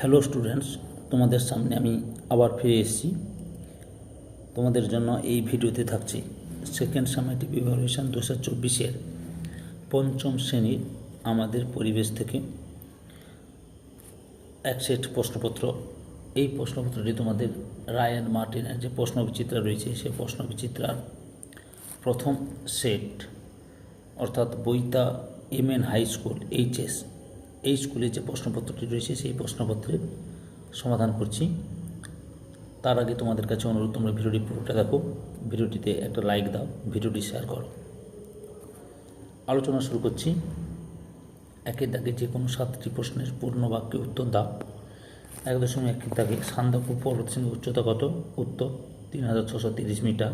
Hello students তোমাদের সামনে আমি আবার ফিরে এসেছি। তোমাদের জন্য এই ভিডিওতে থাকছে সেকেন্ড সামেটিভ ইভ্যালুয়েশন দু হাজার চব্বিশের পঞ্চম শ্রেণির আমাদের পরিবেশ থেকে এক সেট প্রশ্নপত্র। এই প্রশ্নপত্রটি তোমাদের রায়ান মার্টিনের যে প্রশ্নবিচিত্রা রয়েছে, সেই প্রশ্নবিচিত্রার প্রথম সেট অর্থাৎ বইতা M N high school HS এই স্কুলে যে প্রশ্নপত্রটি রয়েছে, সেই প্রশ্নপত্রের সমাধান করছি। তার আগে তোমাদের কাছে অনুরোধ, তোমরা ভিডিওটি পুরোটা দেখো, ভিডিওটিতে একটা লাইক দাও, ভিডিওটি শেয়ার করো। আলোচনা শুরু করছি। একের দাগে যে কোনো সাতটি প্রশ্নের পূর্ণ বাক্যে উত্তর দাও। এক দশমিক একের দাগে সান্দাকু পর্বতশ্রেণীর উচ্চতা কত? উত্তর, তিন হাজার ছশো তিরিশ মিটার।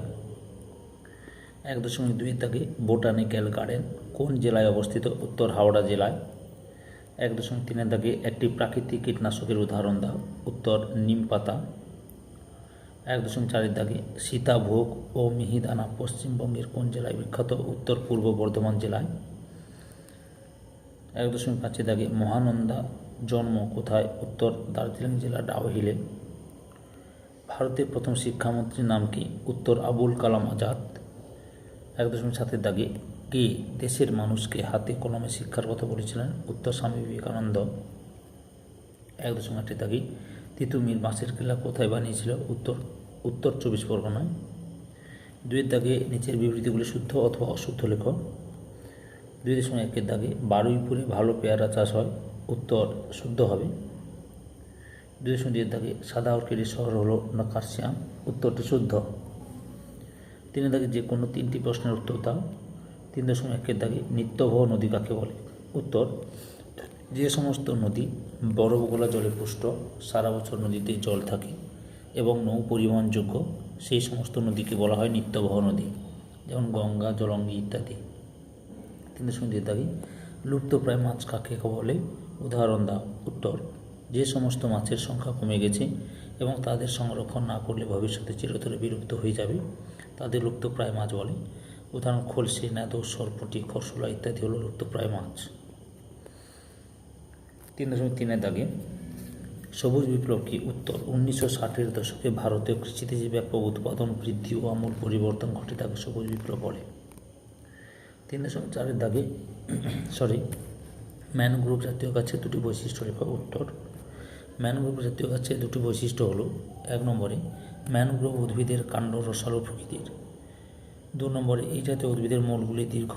এক দশমিক দুই দাগে বোটানিক্যাল গার্ডেন কোন জেলায় অবস্থিত? উত্তর, হাওড়া জেলায়। এক দশমিক তিনের দাগে একটি প্রাকৃতিক কীটনাশকের উদাহরণ দাও। উত্তর, নিম পাতা। এক দশমিক চারের দাগে সীতাভোগ ও মিহিদানা পশ্চিমবঙ্গের কোন জেলায় বিখ্যাত? উত্তর, পূর্ব বর্ধমান জেলায়। এক দশমিক পাঁচের দাগে মহানন্দা জন্ম কোথায়? উত্তর, দার্জিলিং জেলা ডাউহিলে ভারতের প্রথম শিক্ষামন্ত্রীর নাম কি? উত্তর, আবুল কালাম আজাদ। এক দশমিক সাতের দাগে কে দেশের মানুষকে হাতে কলমে শিক্ষার কথা বলেছিলেন? উত্তর স্বামী বিবেকানন্দ। এক দশমিক আটের দাগে। তিতুমির বাঁশের কেলা কোথায় বানিয়েছিল? উত্তর উত্তর চব্বিশ পরগনায়। দুইয়ের দাগে নিচের বিবৃতিগুলি শুদ্ধ অথবা অশুদ্ধ লেখ দুই দশমিক একের দাগে, বারুইপুরে ভালো পেয়ারা চাষ হয়। উত্তর, শুদ্ধ হবে। দুই দশমিক দুইয়ের দাগে, সাদা অর্কিডের শহর হলো নাকাশিয়াম উত্তরটি শুদ্ধ। তিনের দাগে যে কোনো তিনটি প্রশ্নের উত্তর দাও। তিন দশমিক একের দাগে নিত্যবহ নদী কাকে বলে। উত্তর, যে সমস্ত নদী বরফ গোলা জলে পুষ্ট, সারা বছর নদীতে জল থাকে এবং নৌ পরিবহনযোগ্য, সেই সমস্ত নদীকে বলা হয় নিত্যবহ নদী, যেমন গঙ্গা, জলঙ্গি ইত্যাদি। তিন দশমিক দাগে লুপ্তপ্রায় মাছ কাকে বলে? উদাহরণ দাও। উত্তর, যে সমস্ত মাছের সংখ্যা কমে গেছে এবং তাদের সংরক্ষণ না করলে ভবিষ্যতে চিরতরে বিলুপ্ত হয়ে যাবে, তাদের লুপ্তপ্রায় মাছ বলে। উদাহরণ, খলসে, নাদো, সরপটি, খরসলা ইত্যাদি হলো লুপ্তপ্রায় মাছ। তিন দশমিক তিনের দাগে, সবুজ বিপ্লব কি উত্তর, উনিশশো ষাটের দশকে ভারতীয় কৃষিতে যে ব্যাপক উৎপাদন, বৃদ্ধি ও আমূল পরিবর্তন ঘটে তাকে সবুজ বিপ্লব বলে। তিন দশমিক চারের দাগে সরি ম্যানগ্রোভ জাতীয় গাছের দুটি বৈশিষ্ট্য লেখা উত্তর। ম্যানগ্রোভ জাতীয় গাছের দুটি বৈশিষ্ট্য হলো, এক নম্বরে ম্যানগ্রোভ উদ্ভিদের কাণ্ড রসালো প্রকৃতির। দু নম্বরে এই জাতীয় উদ্ভিদের মূলগুলি দীর্ঘ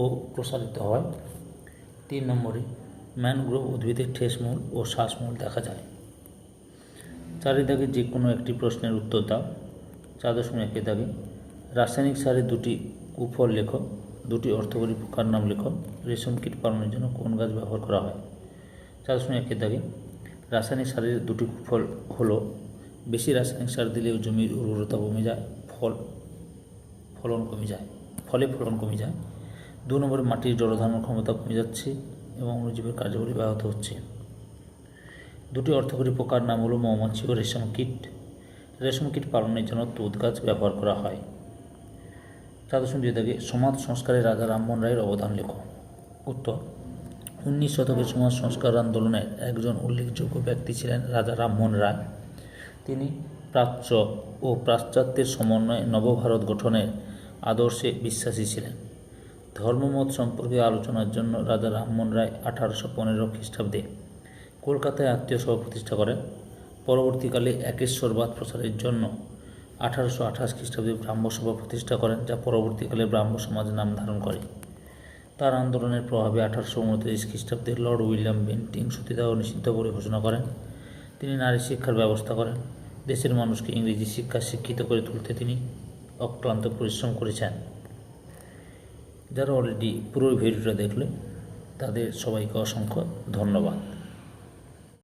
ও প্রসারিত হয়। তিন নম্বরে ম্যানগ্রোভ উদ্ভিদের ঠেসমূল ও শ্বাসমূল দেখা যায়। চারের দাগে যে কোনো একটি প্রশ্নের উত্তর দাও। চার দশমিক একের দাগে, রাসায়নিক সারের দুটি কুফল লেখো, দুটি অর্থকরী পোকার নাম লেখো, রেশম কীট পালনের জন্য কোন গাছ ব্যবহার করা হয়? চার দশমিক একের দাগে, রাসায়নিক সারের দুটি কুফল হলো, বেশি রাসায়নিক সার দিলেও জমির উর্বরতা কমে যায়, ফল ফলন কমে যায়, ফলে ফলন কমে যায়। দু নম্বরে, মাটির জলধারণ ক্ষমতা কমে যাচ্ছে এবং অণুজীবের কার্যকরী ব্যাহত হচ্ছে। দুটি অর্থকরী পোকার নাম হলো মৌমাছি ও রেশম কীট। রেশম কীট পালনের জন্য তুঁত গাছ ব্যবহার করা হয়। চাদর্শন দুই দাগে সমাজ সংস্কারে রাজা রামমোহন রায়ের অবদান লেখো উত্তর, উনিশ শতকের সমাজ সংস্কার আন্দোলনের একজন উল্লেখযোগ্য ব্যক্তি ছিলেন রাজা রামমোহন রায়। তিনি প্রাচ্য ও পাশ্চাত্যের সমন্বয়ে নবভারত গঠনের আদর্শে বিশ্বাসী ছিলেন। ধর্মমত সম্পর্কে আলোচনার জন্য রাজা রামমোহন রায় আঠারোশো পনেরো খ্রিস্টাব্দে কলকাতায় আত্মীয় সভা প্রতিষ্ঠা করেন। পরবর্তীকালে একেশ্বরবাদ প্রচারের জন্য আঠারোশো আঠাশ খ্রিস্টাব্দে ব্রাহ্মসভা প্রতিষ্ঠা করেন, যা পরবর্তীকালে ব্রাহ্ম সমাজ নাম ধারণ করে। তার আন্দোলনের প্রভাবে আঠারোশো উনত্রিশ খ্রিস্টাব্দে লর্ড উইলিয়াম বেন্টিং সতীদাহ নিষিদ্ধ বলে ঘোষণা করেন। তিনি নারী শিক্ষার ব্যবস্থা করেন। দেশের মানুষকে ইংরেজি শিক্ষা শিক্ষিত করে তুলতে তিনি অক্লান্ত পরিশ্রম করেছেন। যারা অলরেডি পুরো ভিডিওটা দেখলে তাদের সবাইকে অসংখ্য ধন্যবাদ।